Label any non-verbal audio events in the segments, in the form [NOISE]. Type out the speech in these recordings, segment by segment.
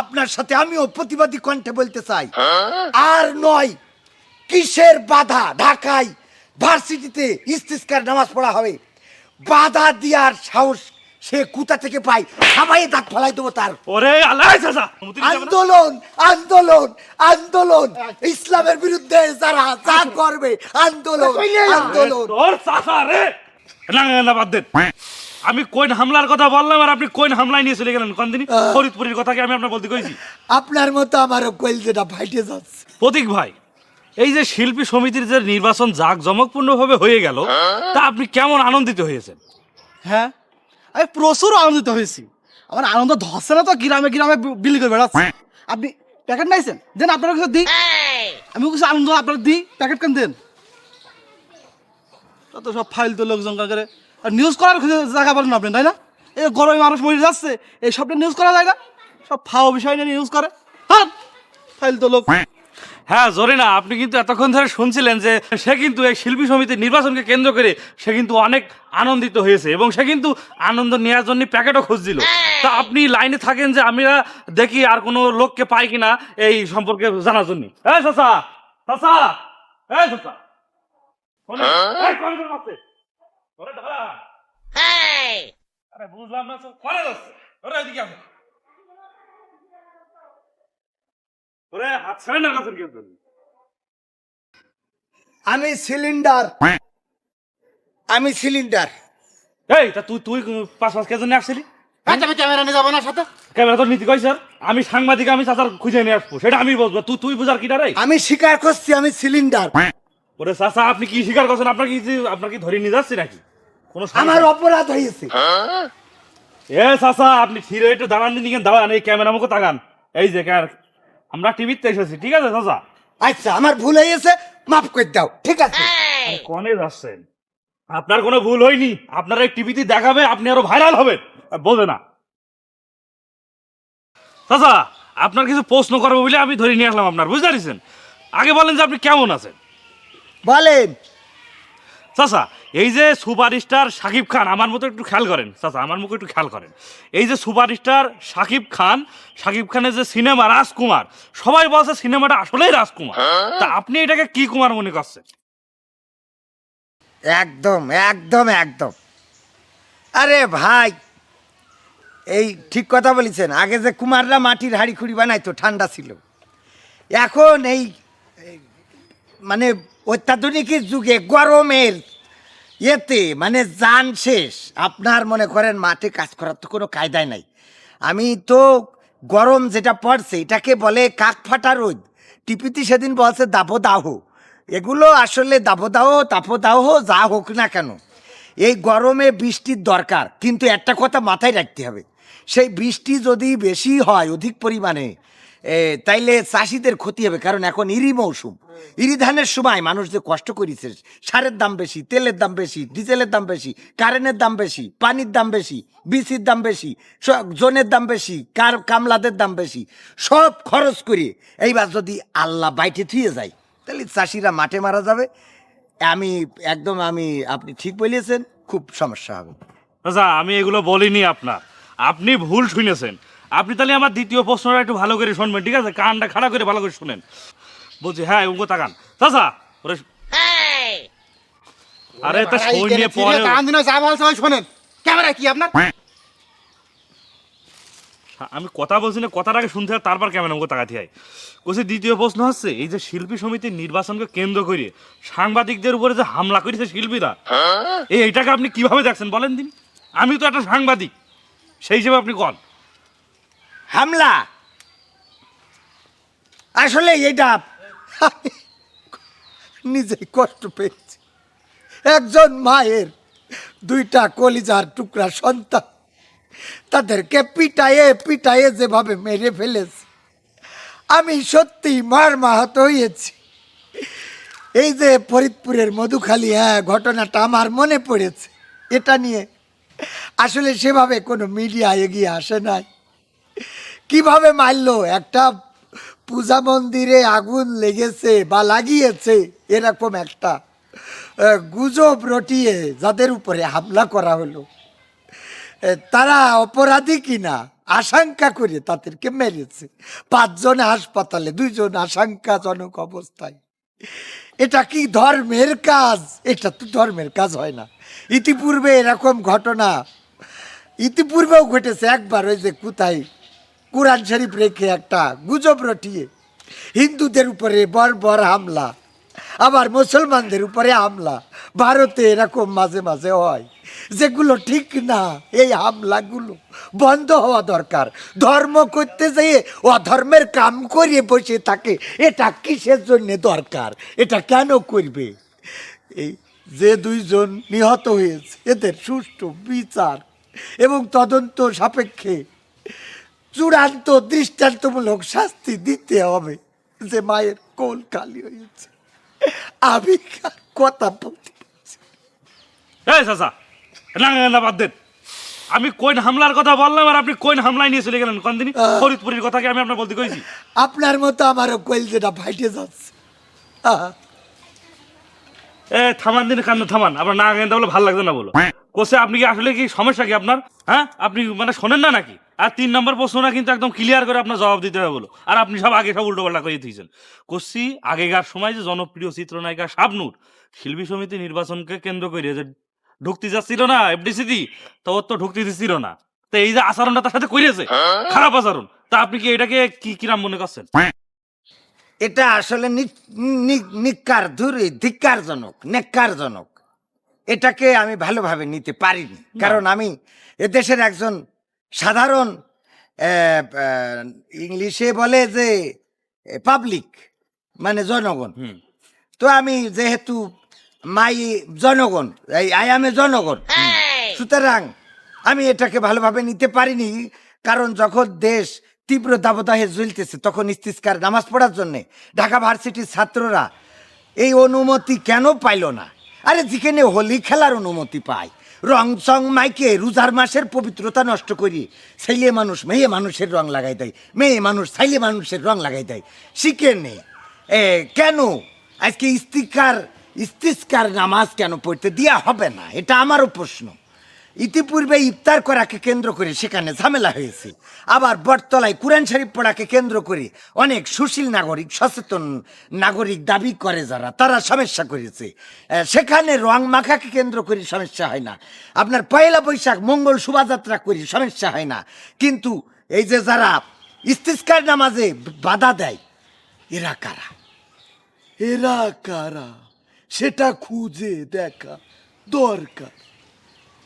আপনার সাথে আমিও প্রতিবাদী কণ্ঠে বলতে চাই। আর নয় কিসের বাধা? ঢাকায় ভার্সিটিতে ইস্তিস্কার নামাজ পড়া হবে। বাধা দেওয়ার সাহস সে কোথা থেকে পায়? সবাই দাঁত ফলাই দেবো তার। ওরে আল্লাহ? আন্দোলন আন্দোলন আন্দোলন। ইসলামের বিরুদ্ধে যারা যা করবে আন্দোলন আন্দোলন। বাদ দেন আমি কোন হামলার কথা বললাম আর আপনি কোন হামলায় নিয়ে চলে গেলেন? কোন দিনই ফরিদপুরের কথা কি আমি আপনার বলতে কইছি। আপনার মতো আমারও কইল যেটা ফাইটে যাচ্ছে। প্রতীক ভাই এই যে শিল্পী সমিতির যে নির্বাচন জাক জমকপূর্ণভাবে হয়ে গেল তা আপনি কেমন আনন্দিত হয়েছেন? হ্যাঁ? আমি প্রচুর আনন্দিত হয়েছি। আমার আনন্দ ধরছে না তো গ্রামে গ্রামে বিলি করে বেড়াচ্ছে। আপনি প্যাকেট নাইছেন? দেন আপনারা কিছু দিই আমি কিছু আনন্দ আপনারা দিই প্যাকেট কেন দেন? তো সব ফাইল তো লোকজন করে আর নিউজ করার জায়গা পারেন আপনি তাই না? এই গরমে মানুষ মরে যাচ্ছে এই সবটা নিউজ করা যায় না। সব ফাও বিষয় নিয়ে নিউজ করে। হ্যাঁ ফাইল তো লোক। হ্যাঁ জরিনা আপনি কিন্তু এতক্ষণ ধরে শুনছিলেন যে সে কিন্তু এই শিল্পী সমিতির নির্বাচনকে কেন্দ্র করে সে কিন্তু অনেক আনন্দিত হয়েছে এবং সে কিন্তু আনন্দ নেওয়ার জন্য প্যাকেটও খুঁজছিল। তা আপনি লাইনে থাকেন যে আমরা দেখি আর কোনো লোককে পাই কিনা এই সম্পর্কে জানার জন্য। এই চাচা চাচা এই চাচা। ওরে দাঁড়া। আরে বুঝলাম না তো কোনে যাচ্ছে ওরে এদিকে আসো। ওরে হাত ছাড়েন না গাছের কেউ আমি সিলিন্ডার। আমি সিলিন্ডার। এই তা তুই তুই পাঁচ পাঁচ কেজন আসছিলি? আমি ক্যামেরা নিয়ে যাব না সাথে? ক্যামেরা তো নীতি কই স্যার? আমি সাংবাদিক আমি চাচার খুঁজে নিয়ে আসব। সেটা আমি বলব তুই তুই বুঝার কিটা রে? আমি স্বীকার করছি আমি সিলিন্ডার। ওরে চাচা আপনি কি স্বীকার করছেন? আপনার কি আপনার কি ধরে নিয়ে যাচ্ছে নাকি? কোনো? আমার অপরাধ হয়েছে। এ চাচা আপনি ফিরে একটু দাঁড়ান দিন দাঁড়ান এই ক্যামেরা মুখে তাকান। এই যে ক্যার- আমরা টিভিতে এসেছি ঠিক আছে চাচা? আচ্ছা আমার ভুল হয়েছে মাফ করে দাও ঠিক আছে? কনে যাচ্ছেন? আপনার কোনো ভুল হয়নি আপনার এই টিভিতে দেখাবে আপনি আরও ভাইরাল হবেন। বোঝে না। চাচা আপনার কিছু প্রশ্ন করব বলে আমি ধরে নিয়ে আসলাম আপনার বুঝতে পারছেন? আগে বলেন যে আপনি কেমন আছেন? বলেন চাচা এই যে সুপারস্টার শাকিব খান আমার মতো একটু খেয়াল করেন। চাচা আমার মুখে একটু খেয়াল করেন। এই যে সুপারস্টার শাকিব খান শাকিব খানের যে সিনেমা রাজকুমার সবাই বলছে সিনেমাটা আসলেই রাজকুমার। তা আপনি এটাকে কি কুমার মনে করছেন? একদম একদম একদম। আরে ভাই এই ঠিক কথা বলেছেন। আগে যে কুমাররা মাটির হাড়ি খুঁড়ি বানাইতো ঠান্ডা ছিল। এখন এই এই মানে অত্যাধুনিকের যুগে গরমের এতে মানে যান শেষ। আপনার মনে করেন মাঠে কাজ করার তো কোনো কায়দায় নাই। আমি তো গরম যেটা পড়ছে, এটাকে বলে কাক ফাটা রোদ। টিপিতে সেদিন বলছে, দাবদাহ। এগুলো আসলে দাবদাহ, তাপদাহ, যা হোক না কেন। এই গরমে বৃষ্টির দরকার, কিন্তু একটা কথা মাথায় রাখতে হবে। সেই বৃষ্টি যদি বেশি হয়, অধিক পরিমাণে তাইলে চাষিদের ক্ষতি হবে, কারণ এখন ইরি মৌসুম। ইরি ধানের সময় মানুষ যে কষ্ট করেছে, সারের দাম বেশি, তেলের দাম বেশি, ডিজেলের দাম বেশি, কারেন্টের দাম বেশি, পানির দাম বেশি বিসির দাম বেশি জনের দাম বেশি, কার কামলাদের দাম বেশি, সব খরচ করে এইবার যদি আল্লাহ বাইটে থুয়ে যায় তাহলে চাষিরা মাঠে মারা যাবে। আমি, একদম আমি, আপনি ঠিক বলিয়েছেন খুব সমস্যা হবে। চাচা আমি এগুলো বলিনি আপনার। আপনি ভুল শুনেছেন। আপনি তাহলে আমার দ্বিতীয় প্রশ্নটা একটু ভালো করে শুনবেন ঠিক আছে? কানটা খাড়া করে ভালো করে শুনেন। বলছি হ্যাঁ উঙ্গ তাকান চাচা ওরে আরে তা সৈন্য পরে শোনেন? ক্যামেরা কি আপনার? আমি কথা বলছি না কথাটাকে শুনতে তারপর কেমন আমাকে তাকাতে হয়। কোসে দ্বিতীয় প্রশ্ন হচ্ছে এই যে শিল্পী সমিতির নির্বাচনকে কেন্দ্র করে সাংবাদিকদের উপরে যে হামলা করেছে শিল্পীরা এই এইটাকে আপনি কীভাবে দেখছেন বলেন দিন? আমি তো একটা সাংবাদিক সেই হিসেবে আপনি কন? হামলা? আসলে এটা নিজেই কষ্ট পেয়েছি। একজন মায়ের দুইটা কলিজার টুকরা সন্তান, তাদেরকে পিটায়ে পিটায়ে যেভাবে মেরে ফেলেছে, আমি সত্যি মার মাহাত হয়েছি। এই যে ফরিদপুরের মধুখালী হ্যাঁ ঘটনাটা আমার মনে পড়েছে। এটা নিয়ে আসলে সেভাবে কোনো মিডিয়া এগিয়ে আসে নাই। কীভাবে মারলো? একটা পূজা মন্দিরে আগুন লেগেছে বা লাগিয়েছে, এরকম একটা গুজব রটিয়ে যাদের উপরে হামলা করা হলো। তারা অপরাধী কিনা? আশঙ্কা করে তাদেরকে মেরেছে। পাঁচজন হাসপাতালে, দুইজন আশঙ্কাজনক অবস্থায়। এটা কি ধর্মের কাজ? এটা তো ধর্মের কাজ হয় না। ইতিপূর্বে এরকম ঘটনা, ইতিপূর্বেও ঘটেছে। একবার ওই যে কোথায় কোরআন শরীফ রেখে একটা গুজব রটিয়ে হিন্দুদের উপরে বর্বর হামলা, আবার মুসলমানদের উপরে হামলা। ভারতে এরকম মাঝে মাঝে হয়, যেগুলো ঠিক না, এই হামলাগুলো বন্ধ হওয়া দরকার। ধর্ম করতে যেয়ে অধর্মের কাম করিয়ে বসে থাকে, এটা কিসের জন্য দরকার? এটা কেন করবে? এই যে দুইজন নিহত হয়েছে, এদের সুষ্ঠু বিচার এবং তদন্ত সাপেক্ষে চূড়ান্ত দৃষ্টান্তমূলক শাস্তি দিতে হবে। যে মায়ের কোল খালি হয়েছে। আমি কথা বলতে পারছি এই চাচা না না, না বাদ দেন। আমি কোন হামলার কথা বললাম আর আপনি কোন হামলায় নিয়ে চলে গেলেন? কোন দিনই ফরিদপুরের কথা কি আমি আপনার বলতে কইছি? আপনার মতো আমারও কোয়েল যেটা ফাইটে যাচ্ছে। এ থামান দিন কান্দ থামান। আপনার না গেন্দা বলে ভালো লাগছে না বলো। [LAUGHS] কোসে আপনি কি আসলে কি সমস্যা কি আপনার? হ্যাঁ? আপনি মানে শোনেন না নাকি? আর তিন নম্বর প্রশ্নটা কিন্তু একদম ক্লিয়ার করে আপনার জবাব দিতে হবে বলো। আর আপনি সব আগে সব উল্টো পাল্টা করে দিয়েছেন। কোসি আগেকার সময় যে জনপ্রিয় চিত্রনায়িকা শাবনুর শিল্পী সমিতি নির্বাচনকে কেন্দ্র করে যে ঢুকতে যাচ্ছিল না এফডিসিটি তো ওর তো ঢুকতে দিচ্ছিল না। তো এই যে আচরণটা তার সাথে করেছে খারাপ আচরণ। তা আপনি কি এটাকে কি কিরাম মনে করছেন? এটা আসলে নিকার ধরে ধিক্কারজনক নেককারজনক। এটাকে আমি ভালোভাবে নিতে পারিনি। কারণ আমি এদেশের একজন সাধারণ ইংলিশে বলে যে পাবলিক মানে জনগণ। হুম। তো আমি যেহেতু মাই জনগণ এই আই এ জনগণ সুতরাং আমি এটাকে ভালোভাবে নিতে পারিনি কারণ যখন দেশ তীব্র দাবদাহে জ্বলতেছে তখন ইস্তিস্কার নামাজ পড়ার জন্যে ঢাকা ভার্সিটির ছাত্ররা এই অনুমতি কেন পাইল না? আরে যেখানে হোলি খেলার অনুমতি পায় রং চং মাইকে রোজার মাসের পবিত্রতা নষ্ট করি। ছেলে মানুষ মেয়ে মানুষের রং লাগাই দেয়। মেয়ে মানুষ ছেলে মানুষের রং লাগাই দেয়। শিখে নেই এ, কেন? আজকে ইস্তিকার ইস্তিস্কার নামাজ কেন পড়তে? দেওয়া হবে না। এটা আমারও প্রশ্ন। ইতিপূর্বে ইফতার করাকে কেন্দ্র করে সেখানে ঝামেলা হয়েছে। আবার বটতলায় কোরআন শরীফ পড়াকে কেন্দ্র করে অনেক সুশীল নাগরিক, সচেতন নাগরিক দাবি করে যারা, তারা সমস্যা করেছে। সেখানে রং মাখাকে কেন্দ্র করে সমস্যা হয় না। আপনার পয়লা বৈশাখ, মঙ্গল শোভাযাত্রা করি সমস্যা হয় না। কিন্তু এই যে যারা ইস্তিস্কার নামাজে বাধা দেয়, এরা কারা? এরা কারা? সেটা খুঁজে দেখা দরকার।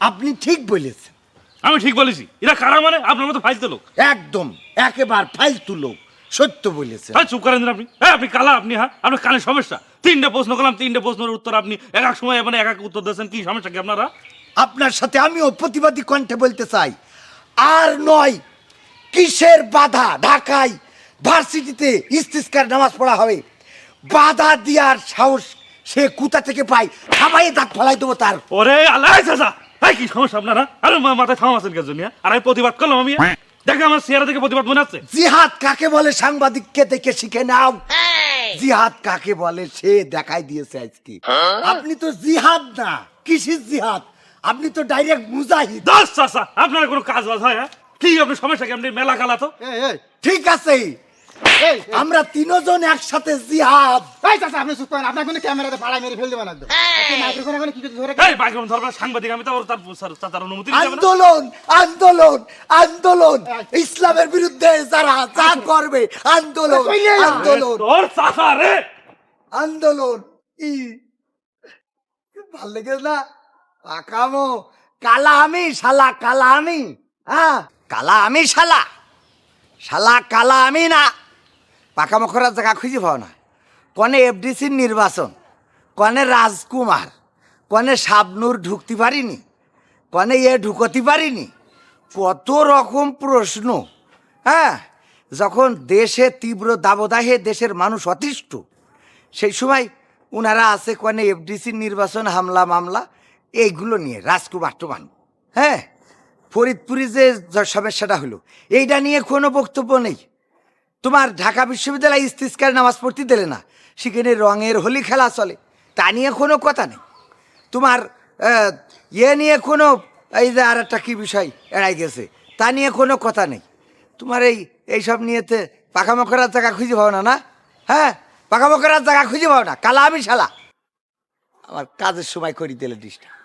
আপনি ঠিক বলেছেন। আমি ঠিক বলেছি। এরা কারা মানে? আপনার মতো ফাইলতে লোক। একদম একেবার ফালতু লোক সত্য বলেছেন। হ্যাঁ চুপ করেন আপনি। হ্যাঁ আপনি কালা আপনি হ্যাঁ? আপনার কানে সমস্যা। তিনটে প্রশ্ন করলাম তিনটে প্রশ্নের উত্তর আপনি এক এক সময় মানে এক এক উত্তর দিয়েছেন। কি সমস্যা কি আপনারা? আপনার সাথে আমিও প্রতিবাদী কণ্ঠে বলতে চাই। আর নয় কিসের বাধা? ঢাকায় ভার্সিটিতে ইস্তিস্কার নামাজ পড়া হবে। বাধা দেওয়ার সাহস সে কোথা থেকে পায়? খাবাই দাঁত ফলাই দেবো তার। ওরে আল্লাহ চাচা! হ্যাঁ কি সমস্যা আপনারা? আরে মা- মাথায় থাম আছেন জন্য? আর আমি প্রতিবাদ করলাম আমি। দেখে আমার চেহারা থেকে প্রতিবাদ মনে আছে? জিহাদ কাকে বলে সাংবাদিককে দেখে শিখে নাও। জিহাদ কাকে বলে সে দেখাই দিয়েছে আজকে। আপনি তো জিহাদ না কিসির জিহাদ? আপনি তো ডাইরেক্ট মুজাহিদ। দশ আপনার কোনো কাজ বাজ হয় হ্যাঁ? কি আপনার সমস্যা কি? আপনি মেলা কালা তো? ঠিক আছে। আমরা তিনজন একসাথে জিহাদ। এই চাচা আপনি চুপ করেন আপনার কোনো ক্যামেরাতে ফাড়া মেরে ফেল দেবেন একদম মাইক্রোফোন এখন কি ধরে এই বাইক্রম ধরবার সাংবাদিক আমি তো ওর তার স্যার চাচার অনুমতি। আন্দোলন আন্দোলন আন্দোলন। ইসলামের বিরুদ্ধে যারা যা করবে আন্দোলন আন্দোলন। তোর চাচা রে! আন্দোলন ই। ভালো লেগে না? পাকামো। কালা আমি শালা কালা আমি হ্যাঁ? কালা আমি শালা। শালা কালা আমি না। পাকামো করার জায়গা খুঁজে পাও না। কনে এফডিসির নির্বাচন, কনে রাজকুমার, কনে শাবনুর ঢুকতে পারিনি, কনে এ ঢুকতে পারিনি। কত রকম প্রশ্ন হ্যাঁ? যখন দেশে তীব্র দাবদাহে দেশের মানুষ অতিষ্ঠ, সেই সময় ওনারা আছে কনে এফডিসির নির্বাচন, হামলা, মামলা, এইগুলো নিয়ে, রাজকুমার টোমান হ্যাঁ? ফরিদপুরে যে সমস্যাটা হলো, এইটা নিয়ে কোনো বক্তব্য নেই। তোমার ঢাকা বিশ্ববিদ্যালয় ইস্তিস্কার নামাজ পড়তে দিলে না। সেখানে রঙের হোলি খেলা চলে। তা নিয়ে কোনো কথা নেই। তোমার ইয়ে নিয়ে কোনো, এই যে আর একটা কী বিষয় এড়াই গেছে, তা নিয়ে কোনো কথা নেই। তোমার এই, এইসব নিয়েতে পাকামো করার জায়গা খুঁজে পাও না না? হ্যাঁ? পাকামো করার জায়গা খুঁজে পাও না? কালা আমি শালা আমার কাজের সময় করি দিলে ডিস্টার্ব